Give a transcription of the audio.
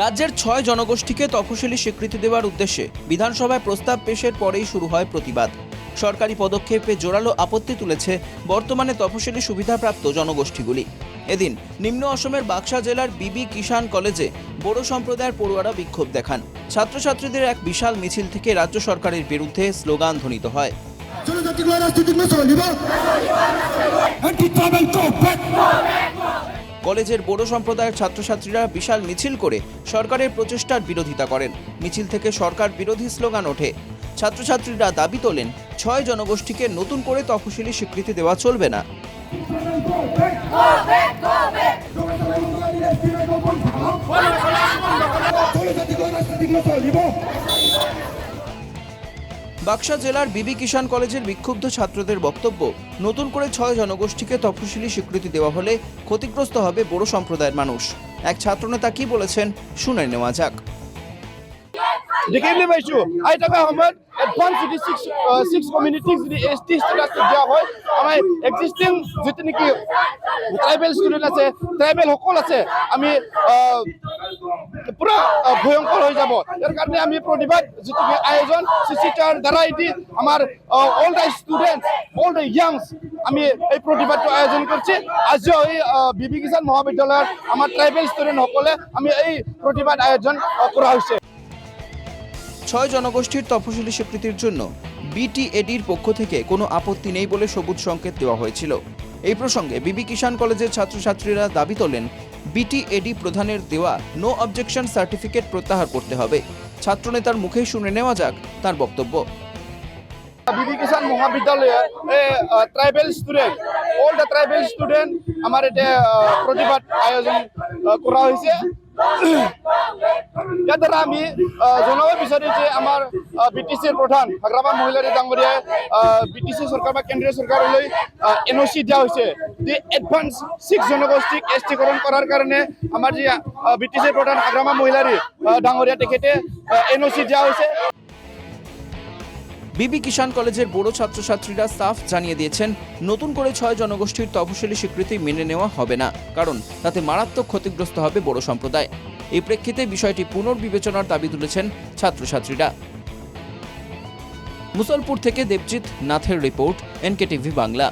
রাজ্যের ছয় জনগোষ্ঠীকে তফসিলি স্বীকৃতি দেওয়ার উদ্দেশ্যে বিধানসভায় প্রস্তাব পেশের পরেই শুরু হয় প্রতিবাদ। সরকারি পদক্ষেপে জোরালো আপত্তি তুলেছে বর্তমানে তফসিলি সুবিধাপ্রাপ্ত জনগোষ্ঠীগুলি। এদিন নিম্ন অসমের বাক্সা জেলার বিবি কিষাণ কলেজে বড় সম্প্রদায়ের পড়ুয়ারা বিক্ষোভ দেখান। ছাত্রছাত্রীদের এক বিশাল মিছিল থেকে রাজ্য সরকারের বিরুদ্ধে স্লোগান ধ্বনিত হয়। কলেজের বড় সম্প্রদায়ের ছাত্রছাত্রীরা বিশাল মিছিল করে সরকারের প্রচেষ্টার বিরোধিতা করেন। মিছিল থেকে সরকার বিরোধী স্লোগান ওঠে। ছাত্রছাত্রীরা দাবি তোলেন ছয় জনগোষ্ঠীকে নতুন করে তফসিলি স্বীকৃতি দেওয়া চলবে না। বাক্সা জেলার বিবি কিষাণ কলেজের বিক্ষুব্ধ ছাত্রদের বক্তব্য, নতুন করে ছয় জনগোষ্ঠীকে তফসিলি স্বীকৃতি দেওয়া হলে ক্ষতিগ্রস্ত হবে বড় সম্প্রদায়ের মানুষ। এক ছাত্রনেতা কি বলেছেন, শুনে নেওয়া যাক। এডভান্স যদি ছিক্স ছিক্স যদি এছ টি ষ্টেটাছটো দিয়া হয় আমাৰ এক্সিষ্টিং যিটো নেকি ট্ৰাইবেল ষ্টুডেণ্ট আছে ট্ৰাইবেলসকল আছে, আমি পুৰা ভয়ংকৰ হৈ যাব। ইয়াৰ কাৰণে আমি প্ৰতিবাদ যিটো আয়োজন চি চি দ্বাৰা এটি আমাৰ all the student all the youngs আমি এই প্ৰতিবাদটো আয়োজন কৰিছে আজিও এই বিবি কিষাণ মহাবিদ্যালয়ৰ আমাৰ ট্ৰাইবেল ষ্টুডেণ্টসকলে আমি এই প্ৰতিবাদ আয়োজন কৰা হৈছে ছয় জনগোষ্ঠীর তফসিলি স্বীকৃতির জন্য বিটিএডির পক্ষ থেকে কোনো আপত্তি নেই বলে সবুজ সংকেত দেওয়া হয়েছিল। এই প্রসঙ্গে বিবি কিষাণ কলেজের ছাত্রছাত্রীরা দাবি তোলেন বিটিএডি প্রধানের দেওয়া নো অবজেকশন সার্টিফিকেট প্রত্যাহার করতে হবে। ছাত্রনেতার মুখেই শুনে নেওয়া যাক তার বক্তব্য। বিবি কিষাণ মহাবিদ্যালয়ে এই tribal student all the tribal student আমাৰ এতিয়া আহ, প্ৰতিবাদ আয়োজন কৰা হৈছে ইয়াৰ দ্বাৰা আমি জনাব বিচাৰোঁ যে আমাৰ বি টি চিৰ প্ৰধান হাগ্ৰামা মহিলাৰী ডাঙৰীয়াই বি টি চি চৰকাৰ বা কেন্দ্ৰীয় চৰকাৰলৈ এন অ' চি দিয়া হৈছে। যে এডভান্স ছিক্স জনগোষ্ঠীক এছ টিকৰণ কৰাৰ কাৰণে আমাৰ যি বি টি চিৰ প্ৰধান হাগ্ৰামা মহিলাৰী ডাঙৰীয়া তেখেতে এন অ' চি দিয়া হৈছে। বিবি কিষাণ কলেজের বড় ছাত্রছাত্রীরা সাফ জানিয়ে দিয়েছেন, নতুন করে ছয় জনগোষ্ঠীর তফসিলি স্বীকৃতি মেনে নেওয়া হবে না, কারণ তাতে মারাত্মক ক্ষতিগ্রস্ত হবে বড় সম্প্রদায়। এই প্রেক্ষিতে বিষয়টি পুনর্বিবেচনার দাবি তুলেছেন ছাত্রছাত্রীরা। মুসলপুর থেকে দেবজিৎ নাথের রিপোর্ট, এনকেটিভি বাংলা।